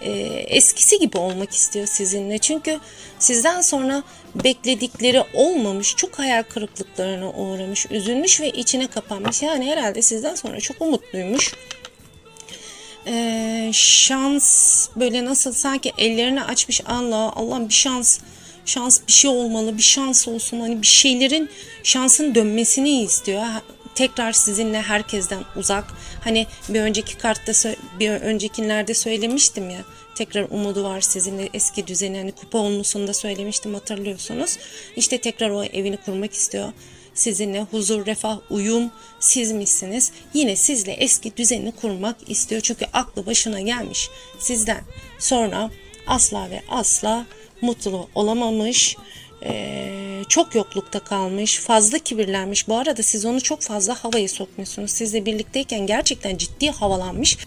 e, eskisi gibi olmak istiyor sizinle. Çünkü sizden sonra bekledikleri olmamış, çok hayal kırıklıklarına uğramış, üzülmüş ve içine kapanmış. Yani herhalde sizden sonra çok umutluymuş. Ee, şans böyle nasıl sanki ellerini açmış Allah Allah bir şans şans bir şey olmalı bir şans olsun hani bir şeylerin şansın dönmesini istiyor tekrar sizinle herkesten uzak hani bir önceki kartta bir öncekilerde söylemiştim ya tekrar umudu var sizinle eski düzeni hani kupa olmusunda söylemiştim hatırlıyorsunuz işte tekrar o evini kurmak istiyor sizinle huzur, refah, uyum sizmişsiniz. Yine sizle eski düzenini kurmak istiyor. Çünkü aklı başına gelmiş sizden. Sonra asla ve asla mutlu olamamış. Ee, çok yoklukta kalmış, fazla kibirlenmiş. Bu arada siz onu çok fazla havaya sokmuşsunuz. Sizle birlikteyken gerçekten ciddi havalanmış.